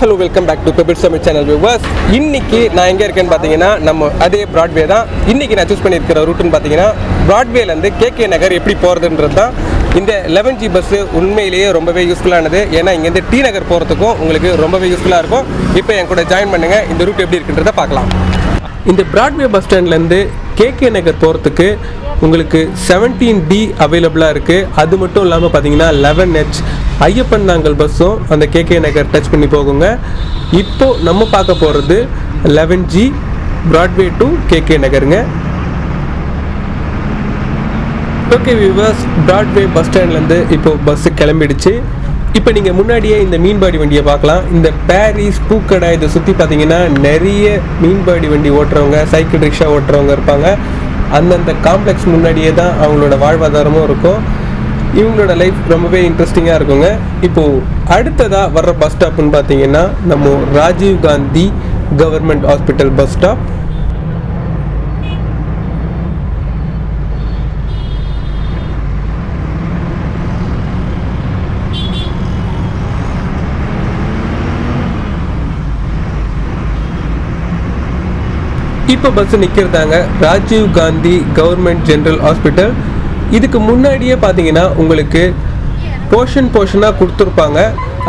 Hello welcome back to pebble summit channel viewers இன்னைக்கு நான் எங்கே இருக்கேன்னு பார்த்தீங்கன்னா நம்ம அதே ப்ராட்வே தான். இன்னைக்கு நான் சூஸ் பண்ணியிருக்கிற ரூட்டுன்னு பார்த்தீங்கன்னா ப்ராட்வேலேருந்து கேகே நகர் எப்படி போகிறதுன்றது தான். இந்த லெவன் ஜி பஸ்ஸு உண்மையிலேயே ரொம்பவே யூஸ்ஃபுல்லானது ஏன்னா இங்கேருந்து டி நகர் போகிறதுக்கும் உங்களுக்கு ரொம்பவே யூஸ்ஃபுல்லாக இருக்கும். இப்போ என் கூட ஜாயின் பண்ணுங்கள் இந்த ரூட் எப்படி இருக்குன்றதை பார்க்கலாம். இந்த ப்ராட்வே பஸ் ஸ்டாண்ட்லேருந்து கேகே நகர் போகிறதுக்கு உங்களுக்கு செவன்டீன் டி அவைலபிளாக இருக்குது அது மட்டும் இல்லாமல் பார்த்தீங்கன்னா லெவன் ஹெச் ஐயப்பன் நாங்கல் பஸ்ஸும் அந்த கேகே நகர் டச் பண்ணி போகுங்க. இப்போது நம்ம பார்க்க போகிறது eleven G Broadway to KK நகருங்க okay விவாஸ் பிராட்வே பஸ் ஸ்டாண்ட்லேருந்து இப்போ பஸ்ஸு கிளம்பிடுச்சு. இப்போ நீங்கள் முன்னாடியே இந்த மீன்பாடி வண்டியை பார்க்கலாம். இந்த பாரிஸ் பூக்கடை இதை சுற்றி பார்த்தீங்கன்னா நிறைய மீன்பாடி வண்டி ஓட்டுறவங்க சைக்கிள் ரிக்ஷா ஓட்டுறவங்க இருப்பாங்க. அந்தந்த காம்ப்ளெக்ஸ் முன்னாடியே தான் அவங்களோட வாழ்வாதாரமும் இருக்கும். இவங்களோட லைஃப் ரொம்பவே இன்ட்ரெஸ்டிங்காக இருக்குங்க. இப்போது அடுத்ததாக வர்ற பஸ் ஸ்டாப்னு பார்த்தீங்கன்னா நம்ம Rajiv Gandhi government hospital bus stop இப்போ bus நிற்கிறதாங்க Rajiv Gandhi government general hospital இதுக்கு முன்னாடியே பார்த்தீங்கன்னா உங்களுக்கு போர்ஷன் போர்ஷனாக கொடுத்துருப்பாங்க.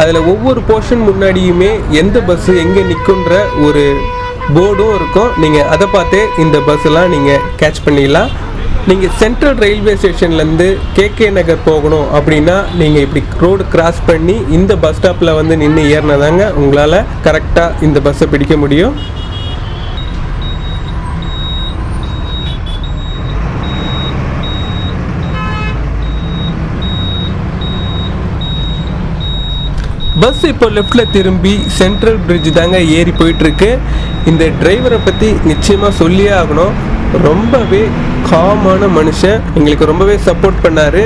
அதில் ஒவ்வொரு போர்ஷன் முன்னாடியுமே எந்த பஸ்ஸு எங்கே நிற்குன்ற ஒரு போர்டும் இருக்கும். நீங்கள் அதை பார்த்தே இந்த பஸ்ஸெல்லாம் நீங்கள் கேட்ச் பண்ணிடலாம். நீங்கள் சென்ட்ரல் ரயில்வே ஸ்டேஷன்லேருந்து கேகே நகர் போகணும் அப்படின்னா நீங்கள் இப்படி ரோடு கிராஸ் பண்ணி இந்த பஸ் ஸ்டாப்பில் வந்து நின்று ஏறினதாங்க உங்களால் கரெக்டாக இந்த பஸ்ஸை பிடிக்க முடியும். பஸ் இப்போ லெஃப்டில் திரும்பி சென்ட்ரல் பிரிட்ஜ் தாங்க ஏறி போயிட்டுருக்கு. இந்த டிரைவரை பற்றி நிச்சயமாக சொல்லியே ஆகணும். ரொம்பவே காமான மனுஷன். எங்களுக்கு ரொம்பவே சப்போர்ட் பண்ணார்.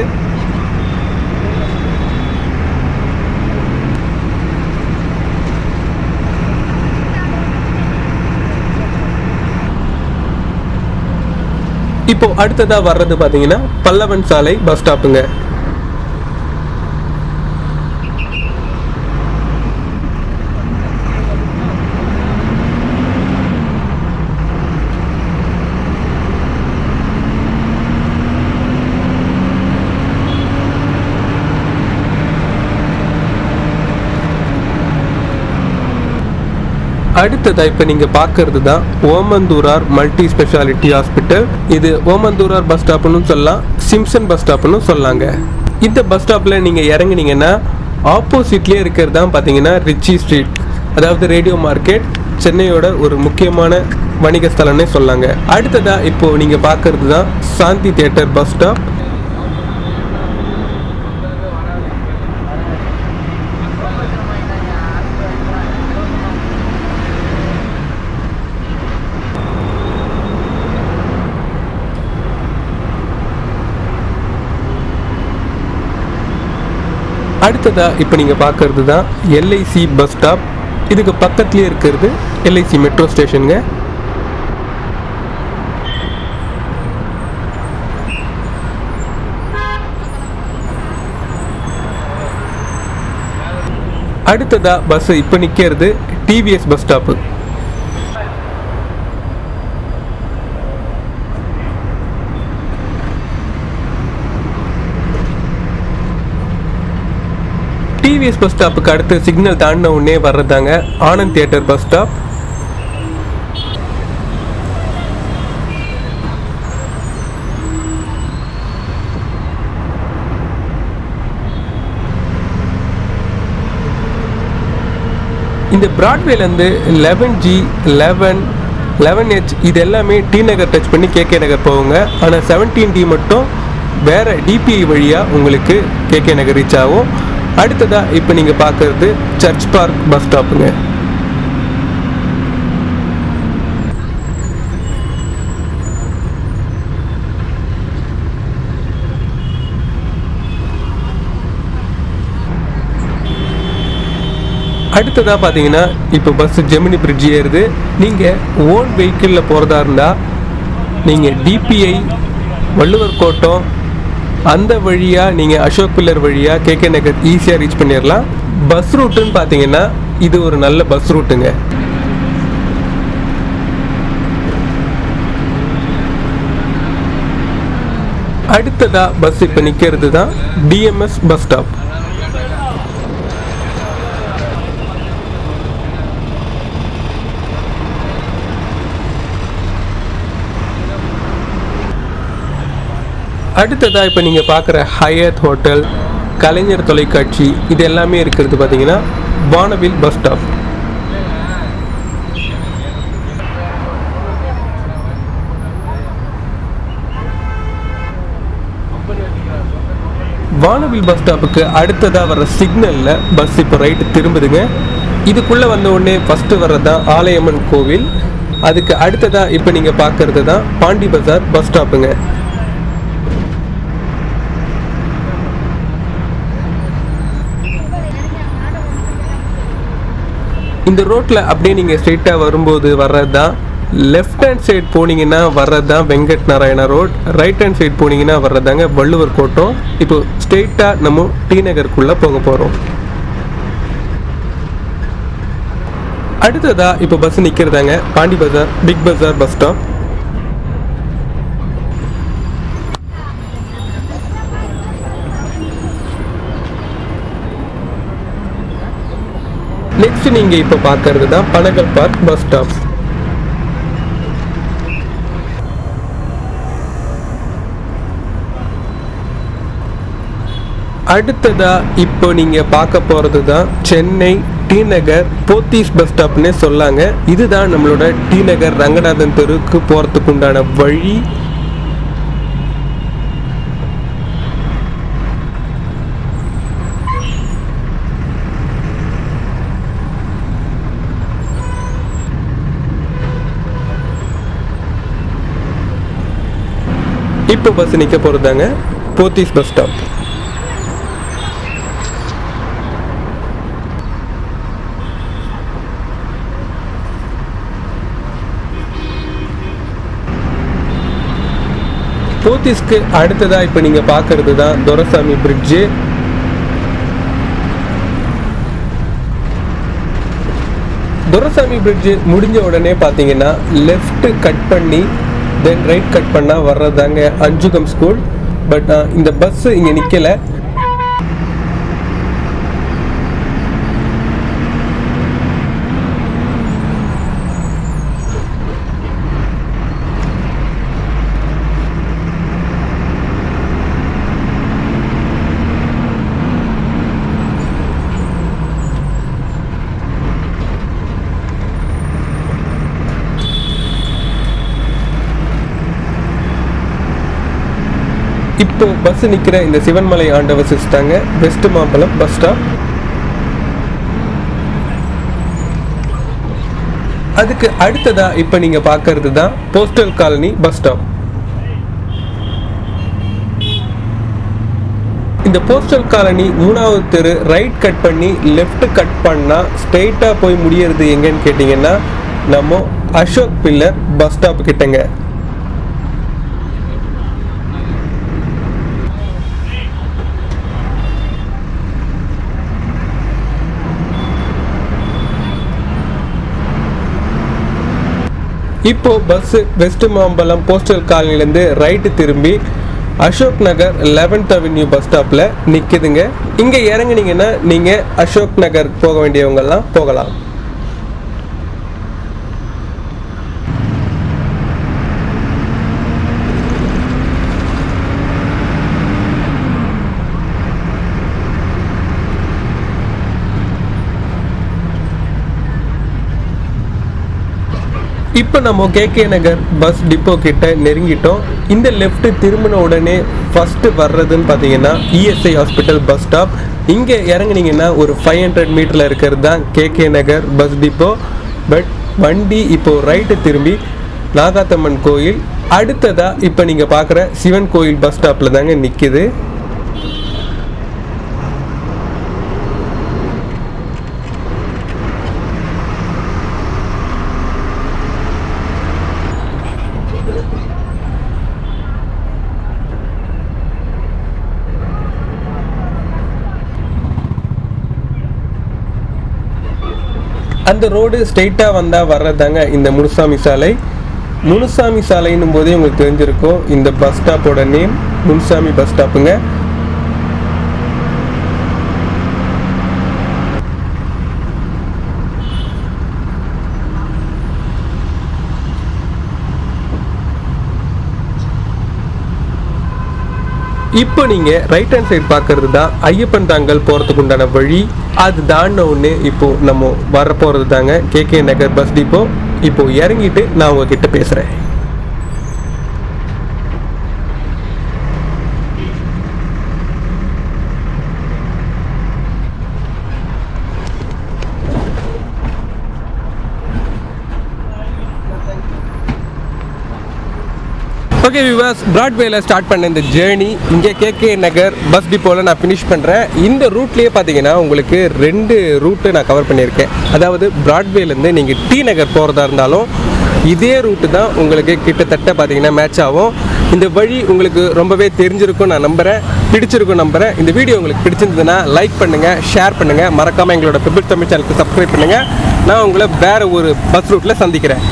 இப்போ அடுத்ததாக வர்றது பார்த்தீங்கன்னா பல்லவன் சாலை பஸ் ஸ்டாப்புங்க அடுத்ததா இப்போ நீங்கள் பார்க்கறது தான் ஓமந்தூரார் மல்டி ஸ்பெஷாலிட்டி ஹாஸ்பிட்டல். இது ஓமந்தூரார் பஸ் ஸ்டாப்னு சொல்லலாம் சிம்சன் பஸ் ஸ்டாப்னு சொல்லாங்க. இந்த பஸ் ஸ்டாப்பில் நீங்கள் இறங்குனீங்கன்னா ஆப்போசிட்லேயே இருக்கிறது தான் பார்த்தீங்கன்னா ரிச்சி ஸ்ட்ரீட். அதாவது ரேடியோ மார்க்கெட் சென்னையோட ஒரு முக்கியமான வணிக ஸ்தலம்னே சொல்லாங்க. அடுத்ததா இப்போ நீங்கள் பார்க்கறது தான் சாந்தி தியேட்டர் பஸ் ஸ்டாப். அடுத்ததாக இப்போ நீங்கள் பார்க்கறது தான் எல்ஐசி பஸ் ஸ்டாப் இதுக்கு பக்கத்துலேயே இருக்கிறது எல்ஐசி மெட்ரோ ஸ்டேஷனுங்க அடுத்ததா பஸ்ஸு இப்போ நிற்கிறது TVS bus stop TVS bus ஸ்டாப்புக்கு அடுத்து சிக்னல் தாண்டின உடனே வர்றதாங்க ஆனந்த் தியேட்டர் பஸ் ஸ்டாப் இந்த பிராட்வேலேருந்து eleven G eleven eleven H இது எல்லாமே டி நகர் டச் பண்ணி கேகே நகர் போகுங்க. ஆனால் செவன்டீன் டி மட்டும் வேறு டிபிஐ வழியாக உங்களுக்கு கேகே நகர் ரீச் ஆகும். அடுத்ததாக இப்போ நீங்கள் பார்க்குறது சர்ச் பார்க் பஸ் ஸ்டாப்புங்க அடுத்ததாக பார்த்தீங்கன்னா இப்போ பஸ் ஜெமினி பிரிட்ஜ் ஏறுது. நீங்கள் ஓன் வெஹிக்கிளில் போகிறதா இருந்தால் நீங்கள் டிபிஐ வள்ளுவர் கோட்டம் அந்த வழியாக நீங்கள் அசோக் பில்லர் வழியாக கேகே நகர் ஈஸியாக ரீச் பண்ணிடலாம் பஸ் ரூட்டுன்னு பார்த்தீங்கன்னா இது ஒரு நல்ல பஸ் ரூட்டுங்க. அடுத்ததாக பஸ் இப்போ நிற்கிறது தான் டிஎம்எஸ் பஸ் ஸ்டாப் அடுத்ததாக இப்போ நீங்கள் பார்க்குற ஹயத் ஹோட்டல் கலைஞர் தொலைக்காட்சி இது எல்லாமே இருக்கிறது பார்த்தீங்கன்னா Vanavil bus stop Vanavil bus ஸ்டாப்புக்கு அடுத்ததாக வர்ற சிக்னலில் பஸ் இப்போ ரைட்டு திரும்புதுங்க. இதுக்குள்ளே வந்த உடனே ஃபஸ்ட்டு வர்றது தான் ஆலயம்மன் கோவில். அதுக்கு அடுத்ததாக இப்போ நீங்கள் பார்க்கறது தான் பாண்டி பஜார் பஸ் ஸ்டாப்புங்க இந்த ரோட்டில் அப்படியே நீங்கள் ஸ்ட்ரெயிட்டாக வரும்போது வர்றது தான் லெஃப்ட் ஹேண்ட் சைடு போனீங்கன்னா வர்றது தான் Venkat Narayana road right hand side போனீங்கன்னா வர்றதாங்க வள்ளுவர் கோட்டம். இப்போ ஸ்ட்ரெயிட்டாக நம்ம டி நகருக்குள்ளே போக போகிறோம் அடுத்ததா இப்போ bus நிற்கிறதாங்க Pondy Bazaar Big Bazaar bus stop next நீங்கள் இப்போ பார்க்கறது தான் பனகல் பார்க் பஸ் ஸ்டாப் அடுத்ததா இப்போ நீங்க பார்க்க போறது தான் சென்னை டி நகர் போத்தீஸ் பஸ் ஸ்டாப்னே சொல்லாங்க. இதுதான் நம்மளோட டி நகர் ரங்கநாதன் தெருவுக்கு போறதுக்கு உண்டான வழி. இப்போ பஸ் நிற்க போகிறதாங்க போத்தீஸ் பஸ் ஸ்டாப் போத்தீஸ்க்கு அடுத்ததாக இப்போ நீங்கள் பார்க்கறது தான் துரசாமி பிரிட்ஜு துரசாமி பிரிட்ஜு முடிஞ்ச உடனே பார்த்தீங்கன்னா லெஃப்ட் கட் பண்ணி தென் ரைட் கட் பண்ணால் வர்றதாங்க அஞ்சுகம் ஸ்கூல் பட் இந்த பஸ் இங்கே நிற்கலை இப்போ பஸ் நிற்கிற இந்த சிவன்மலை ஆண்டவர் சிஸ்டாங்க வெஸ்ட் மாம்பலம் பஸ் ஸ்டாப் அதுக்கு அடுத்ததா இப்போ நீங்க பார்க்கறது தான் போஸ்டல் காலனி பஸ் ஸ்டாப் இந்த போஸ்டல் காலனி மூணாவது தெரு ரைட் கட் பண்ணி லெஃப்ட் கட் பண்ணா ஸ்ட்ரெயிட்டா போய் முடியறது எங்கன்னு கேட்டிங்கன்னா நம்ம அசோக் பில்லர் பஸ் ஸ்டாப் கிட்டங்க. இப்போ பஸ் வெஸ்ட் மாம்பலம் போஸ்டல் காலனிலேருந்து ரைட்டு திரும்பி Ashok Nagar eleventh avenue bus ஸ்டாப்பில் நிற்குதுங்க இங்கே இறங்குனீங்கன்னா நீங்கள் அசோக் நகர் போக வேண்டியவங்கெல்லாம் போகலாம். இப்போ நம்ம கேகே நகர் பஸ் டிப்போ கிட்ட நெருங்கிட்டோம். இந்த லெஃப்ட் திரும்பின உடனே ஃபர்ஸ்ட் வர்றதுன்னு பார்த்தீங்கன்னா இஎஸ்ஐ ஹாஸ்பிட்டல் பஸ் ஸ்டாப் இங்கே இறங்குனீங்கன்னா ஒரு ஃபைவ் ஹண்ட்ரட் மீட்டரில் இருக்கிறது தான் KK Nagar bus depot but வண்டி இப்போ ரைட்டு திரும்பி நாகாத்தம்மன் கோயில். அடுத்ததாக இப்போ நீங்கள் பார்க்குற சிவன் கோயில் பஸ் ஸ்டாப்பில் தாங்க நிற்கிது அந்த ரோடு ஸ்ட்ரெயிட்டாக வந்தால் வர்றதாங்க இந்த முனுசாமி சாலை. முனுசாமி சாலைன்னும் போதே உங்களுக்கு தெரிஞ்சிருக்கும் இந்த பஸ் ஸ்டாப்போட நேம் முனுசாமி பஸ் ஸ்டாப்புங்க இப்போ நீங்கள் ரைட் ஹேண்ட் சைடு பார்க்கறது தான் ஐயப்பன் தாங்கல் போகிறதுக்கு உண்டான வழி. அது தாண்டின ஒன்று இப்போது நம்ம வர போகிறது தாங்க கேகே நகர் பஸ் டிப்போ இப்போது இறங்கிட்டு நான் உங்ககிட்ட பேசுகிறேன் ஓகே விவாஸ் பிராட்வேல ஸ்டார்ட் பண்ண இந்த ஜேர்னி இங்கே கேகே நகர் பஸ் டிப்போவில் நான் ஃபினிஷ் பண்ணுறேன் இந்த ரூட்லேயே பார்த்தீங்கன்னா உங்களுக்கு ரெண்டு ரூட்டு நான் கவர் பண்ணியிருக்கேன். அதாவது பிராட்வேலேருந்து நீங்கள் டி நகர் போகிறதா இருந்தாலும் இதே ரூட்டு தான் உங்களுக்கு கிட்டத்தட்ட பார்த்தீங்கன்னா மேட்ச் ஆகும். இந்த வழி உங்களுக்கு ரொம்பவே தெரிஞ்சிருக்கும் நான் நம்புகிறேன் பிடிச்சிருக்கும் நம்புகிறேன் இந்த வீடியோ உங்களுக்கு பிடிச்சிருந்ததுன்னா லைக் பண்ணுங்கள் ஷேர் பண்ணுங்கள் மறக்காமல் எங்களோட பிபிள் தமிழ் சேனலுக்கு சப்ஸ்கிரைப் பண்ணுங்கள் நான் உங்களை வேறு ஒரு பஸ் ரூட்டில் சந்திக்கிறேன்.